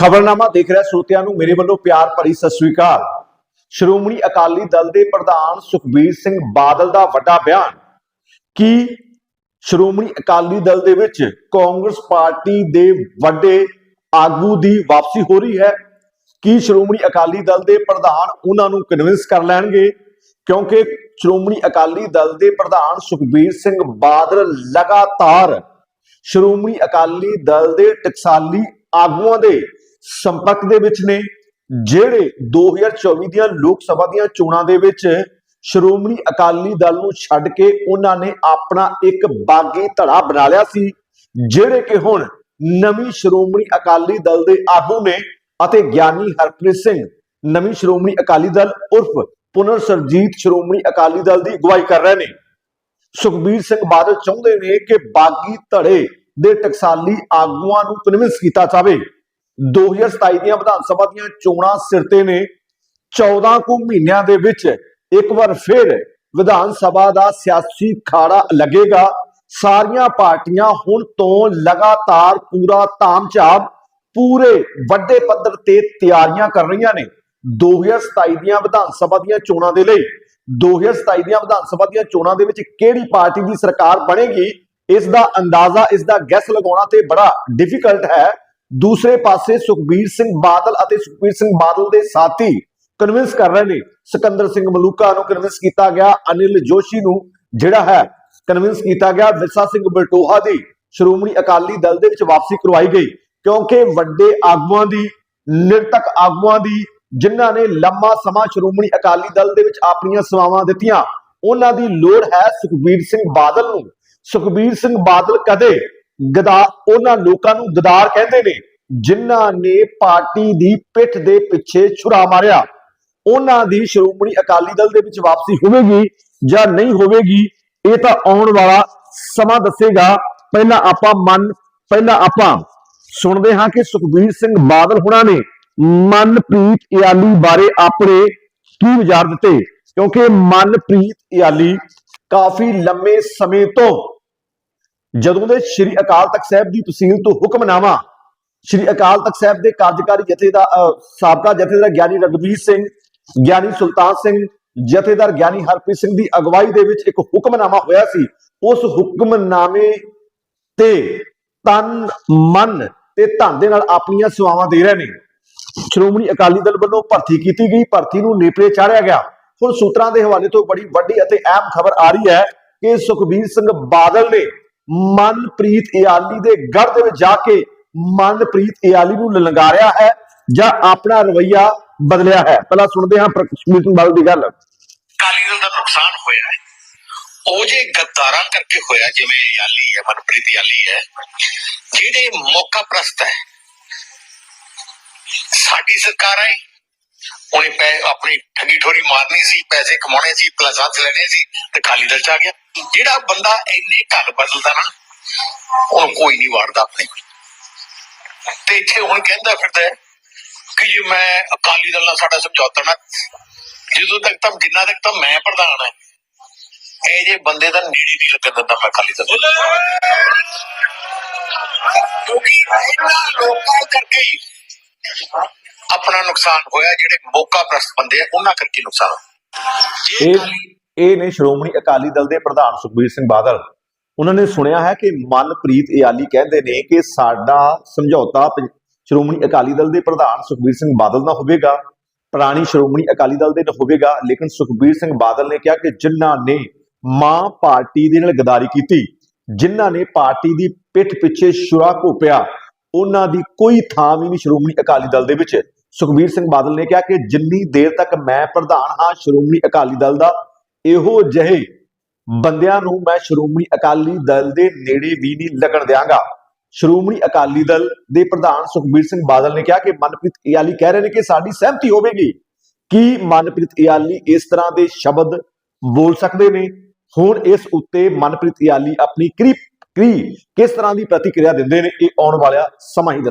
ਖਬਰਨਾਮਾ ਦੇਖ ਰਿਹਾ ਸਰੋਤਿਆਂ ਨੂੰ, ਮੇਰੇ ਵੱਲੋਂ ਪਿਆਰ ਭਰੀ ਸਤਿ ਸ੍ਰੀ ਅਕਾਲ। ਸ਼੍ਰੋਮਣੀ ਅਕਾਲੀ ਦਲ ਦੇ ਪ੍ਰਧਾਨ ਸੁਖਬੀਰ ਸਿੰਘ ਬਾਦਲ ਦਾ ਵੱਡਾ ਬਿਆਨ, ਕਿ ਸ਼੍ਰੋਮਣੀ ਅਕਾਲੀ ਦਲ ਦੇ ਵਿੱਚ ਕਾਂਗਰਸ ਪਾਰਟੀ ਦੇ ਵੱਡੇ ਆਗੂ ਦੀ ਵਾਪਸੀ ਹੋ ਰਹੀ ਹੈ, ਕਿ ਸ਼੍ਰੋਮਣੀ ਅਕਾਲੀ ਦਲ ਦੇ ਪ੍ਰਧਾਨ ਉਹਨਾਂ ਨੂੰ ਕਨਵਿੰਸ ਕਰ ਲੈਣਗੇ, ਕਿਉਂਕਿ ਸ਼੍ਰੋਮਣੀ ਅਕਾਲੀ ਦਲ ਦੇ ਪ੍ਰਧਾਨ ਸੁਖਬੀਰ ਸਿੰਘ ਬਾਦਲ ਲਗਾਤਾਰ ਸ਼੍ਰੋਮਣੀ ਅਕਾਲੀ ਦਲ ਦੇ ਟਕਸਾਲੀ ਆਗੂਆਂ ਦੇ ਸੰਪਰਕ ਦੇ ਵਿੱਚ ਨੇ, ਜਿਹੜੇ 2024 ਦੀਆਂ ਲੋਕ ਸਭਾ ਦੀਆਂ ਚੋਣਾਂ ਦੇ ਵਿੱਚ ਸ਼੍ਰੋਮਣੀ ਅਕਾਲੀ ਦਲ ਨੂੰ ਛੱਡ ਕੇ ਉਹਨਾਂ ਨੇ ਆਪਣਾ ਇੱਕ ਬਾਗੀ ਧੜਾ ਬਣਾ ਲਿਆ ਸੀ, ਜਿਹੜੇ ਕਿ ਹੁਣ ਨਵੀਂ ਸ਼੍ਰੋਮਣੀ ਅਕਾਲੀ ਦਲ ਦੇ ਆਗੂ ਨੇ ਅਤੇ ਗਿਆਨੀ ਹਰਪ੍ਰੀਤ ਸਿੰਘ, ਨਵੀਂ ਸ਼੍ਰੋਮਣੀ ਅਕਾਲੀ ਦਲ ਉਰਫ ਪੁਨਰ ਸਰਜੀਤ ਸ਼੍ਰੋਮਣੀ ਅਕਾਲੀ ਦਲ ਦੀ ਅਗਵਾਈ ਕਰ ਰਹੇ ਨੇ। ਸੁਖਬੀਰ ਸਿੰਘ ਬਾਦਲ ਚਾਹੁੰਦੇ ਨੇ ਕਿ ਬਾਗੀ ਧੜੇ ਦੇ ਟਕਸਾਲੀ ਆਗੂਆਂ ਨੂੰ ਕਨਵਿੰਸ ਕੀਤਾ ਜਾਵੇ। 2027 ਦੀਆਂ ਵਿਧਾਨ ਸਭਾ ਦੀਆਂ ਚੋਣਾਂ ਸਿਰ ਤੇ ਨੇ। 14 ਕੁ ਮਹੀਨਿਆਂ ਦੇ ਵਿੱਚ ਇੱਕ ਵਾਰ ਫਿਰ ਵਿਧਾਨ ਸਭਾ ਦਾ ਸਿਆਸੀ ਖਾੜਾ ਲੱਗੇਗਾ। ਸਾਰੀਆਂ ਪਾਰਟੀਆਂ ਹੁਣ ਤੋਂ ਲਗਾਤਾਰ ਪੂਰਾ ਤਾਮਝਾਮ, ਪੂਰੇ ਵੱਡੇ ਪੱਧਰ ਤੇ ਤਿਆਰੀਆਂ ਕਰ ਰਹੀਆਂ ਨੇ। 2027 ਦੀਆਂ ਵਿਧਾਨ ਸਭਾ ਦੀਆਂ ਚੋਣਾਂ ਦੇ ਲਈ 2027 ਦੀਆਂ ਵਿਧਾਨ ਸਭਾ ਦੀਆਂ ਚੋਣਾਂ ਦੇ ਵਿੱਚ ਕਿਹੜੀ ਪਾਰਟੀ ਦੀ ਸਰਕਾਰ ਬਣੇਗੀ, ਇਸ ਦਾ ਅੰਦਾਜ਼ਾ, ਇਸ ਦਾ ਗੈਸ ਲਗਾਉਣਾ ਤੇ ਬੜਾ ਡਿਫਿਕਲਟ ਹੈ। ਦੂਸਰੇ ਪਾਸੇ ਸੁਖਬੀਰ ਸਿੰਘ ਬਾਦਲ ਅਤੇ ਸੁਖਬੀਰ ਸਿੰਘ ਬਾਦਲ ਦੇ ਸਾਥੀ ਕਨਵਿੰਸ ਕਰ ਰਹੇ ਨੇ। ਸਿਕੰਦਰ ਸਿੰਘ ਮਲੂਕਾ ਨੂੰ ਕਨਵਿੰਸ ਕੀਤਾ ਗਿਆ, ਅਨਿਲ ਜੋਸ਼ੀ ਨੂੰ, ਜਿਹੜਾ ਹੈ ਕਨਵਿੰਸ ਕੀਤਾ ਗਿਆ। ਵਿਰਸਾ ਸਿੰਘ ਬਲਟੋਹਾ ਦੀ ਸ਼੍ਰੋਮਣੀ ਅਕਾਲੀ ਦਲ ਦੇ ਵਿੱਚ ਵਾਪਸੀ ਕਰਵਾਈ ਗਈ। ਕਿਉਂਕਿ ਵੱਡੇ ਆਗੂਆਂ ਦੀ, ਨਿਰਤਕ ਆਗੂਆਂ ਦੀ, ਜਿਨ੍ਹਾਂ ਨੇ ਲੰਮਾ ਸਮਾਂ ਸ਼੍ਰੋਮਣੀ ਅਕਾਲੀ ਦਲ ਦੇ ਵਿੱਚ ਆਪਣੀਆਂ ਸੇਵਾਵਾਂ ਦਿੱਤੀਆਂ, ਉਹਨਾਂ ਦੀ ਲੋੜ ਹੈ ਸੁਖਬੀਰ ਸਿੰਘ ਬਾਦਲ ਨੂੰ। ਸੁਖਬੀਰ ਸਿੰਘ ਬਾਦਲ ਕਦੇ ਗਦਾ ਉਹਨਾਂ ਲੋਕਾਂ ਨੂੰ ਗਦਾਰ ਕਹਿੰਦੇ ਨੇ, ਜਿਨ੍ਹਾਂ ਨੇ ਪਾਰਟੀ ਦੀ ਪਿੱਠ ਦੇ ਪਿੱਛੇ ਛੁਰਾ ਮਾਰਿਆ। ਉਹਨਾਂ ਦੀ ਸ਼੍ਰੋਮਣੀ ਅਕਾਲੀ ਦਲ ਦੇ ਵਿੱਚ ਵਾਪਸੀ ਹੋਵੇਗੀ ਜਾਂ ਨਹੀਂ ਹੋਵੇਗੀ, ਇਹ ਤਾਂ ਆਉਣ ਵਾਲਾ ਸਮਾਂ ਦੱਸੇਗਾ। ਪਹਿਲਾਂ ਆਪਾਂ ਮਨ, ਪਹਿਲਾਂ ਆਪਾਂ ਸੁਣਦੇ ਹਾਂ ਕਿ ਸੁਖਬੀਰ ਸਿੰਘ ਬਾਦਲ ਹੁਣਾਂ ਨੇ ਮਨਪ੍ਰੀਤ ਇਆਲੀ ਬਾਰੇ ਆਪਣੇ ਕੀ ਵਿਚਾਰ ਦਿੱਤੇ, ਕਿਉਂਕਿ ਮਨਪ੍ਰੀਤ ਇਆਲੀ ਕਾਫੀ ਲੰਮੇ ਸਮੇਂ ਤੋਂ ਜਦੋਂ ਦੇ ਸ੍ਰੀ ਅਕਾਲ ਤਖਤ ਸਾਹਿਬ ਦੀ ਤਹਿਸੀਲ ਤੋਂ ਹੁਕਮਨਾਮਾ ਸ੍ਰੀ ਅਕਾਲ ਤਖਤ ਸਾਹਿਬ ਦੇ ਕਾਰਜਕਾਰੀ ਜਥੇ ਦਾ ਸਾਬਕਾ ਜਥੇਦਾਰ ਗਿਆਨੀ ਰਗਵੀਰ ਸਿੰਘ, ਗਿਆਨੀ ਸੁਲਤਾਨ ਸਿੰਘ, ਜਥੇਦਾਰ ਗਿਆਨੀ ਹਰਪ੍ਰੀਤ ਸਿੰਘ ਦੀ ਅਗਵਾਈ ਦੇ ਵਿੱਚ ਇੱਕ ਹੁਕਮਨਾਮਾ ਹੋਇਆ ਸੀ। ਉਸ ਹੁਕਮਨਾਮੇ ਤੇ ਤਨ, ਮਨ ਤੇ ਧਨ ਦੇ ਨਾਲ ਆਪਣੀਆਂ ਸੇਵਾਵਾਂ ਦੇ ਰਹੇ ਨੇ। ਸ਼੍ਰੋਮਣੀ ਅਕਾਲੀ ਦਲ ਵੱਲੋਂ ਭਰਤੀ ਕੀਤੀ ਗਈ। ਭਰਤੀ ਨੂੰ ਨੇਪਰੇ ਚਾੜਿਆ ਗਿਆ। ਹੁਣ ਸੂਤਰਾਂ ਦੇ ਹਵਾਲੇ ਤੋਂ ਬੜੀ ਵੱਡੀ ਅਤੇ ਅਹਿਮ ਖਬਰ ਆ ਰਹੀ ਹੈ ਕਿ ਸੁਖਬੀਰ ਸਿੰਘ ਬਾਦਲ ਨੇ ਮਨਪ੍ਰੀਤ ਇਆਲੀ ਦੇ ਗੜ ਦੇ ਵਿੱਚ ਜਾ ਕੇ ਮਨਪ੍ਰੀਤ ਇਆਲੀ ਨੂੰ ਲਲੰਗਾਰਿਆ ਹੈ ਜਾਂ ਆਪਣਾ ਰਵਈਆ ਬਦਲਿਆ ਹੈ? ਪਹਿਲਾਂ ਸੁਣਦੇ ਹਾਂ ਪ੍ਰਕਾਸ਼ਮੀਰ ਸਿੰਘ ਬਾਦਲ ਦੀ ਗੱਲ। ਅਕਾਲੀ ਦਲ ਦਾ ਨੁਕਸਾਨ ਹੋਇਆ ਹੈ। ਉਹ ਜੇ ਗੱਦਾਰਾਂ ਕਰਕੇ ਹੋਇਆ, ਜਿਵੇਂ ਯਾਲੀ ਹੈ, ਮਨਪ੍ਰੀਤ ਯਾਲੀ ਹੈ ਜਿਹੜੇ ਮੌਕਾ ਪ੍ਰਸਤ ਹੈ, ਸਾਡੀ ਸਰਕਾਰ ਹੈ ਉਹਨੇ ਪੈ, ਆਪਣੀ ਠੱਗੀ ਠੋਰੀ ਮਾਰਨੀ ਸੀ, ਪੈਸੇ ਕਮਾਉਣੇ ਸੀ ਪਲਾਜ਼ਾਤ ਲੈਣੇ ਸੀ ਤੇ ਅਕਾਲੀ ਦਲ ਚ ਆ ਗਿਆ। ਜਿਹੜਾ ਬੰਦਾ ਇੰਨੇ ਘੱਟ ਬਦਲਦਾ ਨਾ, ਉਹਨੂੰ ਕੋਈ ਨਹੀਂ ਵਾਰਦਾ ਆਪਣੇ ਤੇ ਇੱਥੇ ਹੁਣ ਕਹਿੰਦਾ ਫਿਰਦਾ ਕਿ ਜੀ ਮੈਂ ਅਕਾਲੀ ਦਲ ਨਾਲ ਸਾਡਾ ਸਮਝੌਤਾ ਨਾ, ਜਦੋਂ ਤੱਕ ਤਾਂ ਜਿੰਨਾ ਤੱਕ ਤਾਂ ਮੈਂ ਪ੍ਰਧਾਨ ਹੈ, ਇਹ ਜੇ ਬੰਦੇ ਦਾ ਨੇੜੇ ਨਹੀਂ ਲੱਗਣ ਦਿੰਦਾ ਮੈਂ ਅਕਾਲੀ ਦਲ ਕਿਉਂਕਿ ਇਹਨਾਂ ਲੋਕਾਂ ਕਰਕੇ ਆਪਣਾ ਨੁਕਸਾਨ ਹੋਇਆ, ਜਿਹੜੇ ਮੌਕਾ ਪ੍ਰਸਤ ਬੰਦੇ ਆ, ਉਹਨਾਂ ਕਰਕੇ ਨੁਕਸਾਨ ਇਹ ਇਹ ਨੇ ਸ਼੍ਰੋਮਣੀ ਅਕਾਲੀ ਦਲ ਦੇ ਪ੍ਰਧਾਨ ਸੁਖਬੀਰ ਸਿੰਘ ਬਾਦਲ, ਉਹਨਾਂ ਨੇ ਸੁਣਿਆ ਹੈ ਕਿ ਮਨਪ੍ਰੀਤ ਇਆਲੀ ਕਹਿੰਦੇ ਨੇ ਕਿ ਸਾਡਾ ਸਮਝੌਤਾ ਸ਼੍ਰੋਮਣੀ ਅਕਾਲੀ ਦਲ ਦੇ ਪ੍ਰਧਾਨ ਸੁਖਬੀਰ ਸਿੰਘ ਬਾਦਲ ਨਾਲ ਹੋਵੇਗਾ, ਪੁਰਾਣੀ ਸ਼੍ਰੋਮਣੀ ਅਕਾਲੀ ਦਲ ਦੇ ਨਾਲ ਹੋਵੇਗਾ, ਲੇਕਿਨ ਸੁਖਬੀਰ ਸਿੰਘ ਬਾਦਲ ਨੇ ਕਿਹਾ ਕਿ ਜਿਨ੍ਹਾਂ ਨੇ ਮਾਂ ਪਾਰਟੀ ਦੇ ਨਾਲ ਗਦਾਰੀ ਕੀਤੀ, ਜਿਨ੍ਹਾਂ ਨੇ ਪਾਰਟੀ ਦੀ ਪਿੱਠ ਪਿੱਛੇ ਸ਼ੁਰਾ ਘੋਪਿਆ, ਉਹਨਾਂ ਦੀ ਕੋਈ ਥਾਂ ਵੀ ਨਹੀਂ ਸ਼੍ਰੋਮਣੀ ਅਕਾਲੀ ਦਲ ਦੇ ਵਿੱਚ। ਸੁਖਬੀਰ ਸਿੰਘ ਬਾਦਲ ਨੇ ਕਿਹਾ ਕਿ ਜਿੰਨੀ ਦੇਰ ਤੱਕ ਮੈਂ ਪ੍ਰਧਾਨ ਹਾਂ ਸ਼੍ਰੋਮਣੀ ਅਕਾਲੀ ਦਲ ਦਾ, ਇਹੋ ਜਿਹੇ ਬੰਦਿਆਂ ਨੂੰ ਮੈਂ ਸ਼੍ਰੋਮਣੀ ਅਕਾਲੀ ਦਲ ਦੇ ਨੇੜੇ ਵੀ ਨਹੀਂ ਲੱਗਣ ਦਿਆਂਗਾ। ਸ਼੍ਰੋਮਣੀ ਅਕਾਲੀ ਦਲ ਦੇ ਪ੍ਰਧਾਨ ਸੁਖਬੀਰ ਸਿੰਘ ਬਾਦਲ ਨੇ ਕਿਹਾ ਕਿ ਮਨਪ੍ਰੀਤ ਇਆਲੀ ਕਹਿ ਰਹੇ ਨੇ ਕਿ ਸਾਡੀ ਸਹਿਮਤੀ ਹੋਵੇਗੀ ਕੀ ਮਨਪ੍ਰੀਤ ਇਆਲੀ ਇਸ ਤਰ੍ਹਾਂ ਦੇ ਸ਼ਬਦ ਬੋਲ ਸਕਦੇ ਨੇ। ਹੁਣ ਇਸ ਉੱਤੇ ਮਨਪ੍ਰੀਤ ਇਆਲੀ ਆਪਣੀ ਕ੍ਰੀ, ਕਰੀ ਕਿਸ ਤਰ੍ਹਾਂ ਦੀ ਪ੍ਰਤੀਕਿਰਿਆ ਦਿੰਦੇ ਨੇ, ਇਹ ਆਉਣ ਵਾਲਾ ਸਮਾਂ ਹੀ ਦੱਸ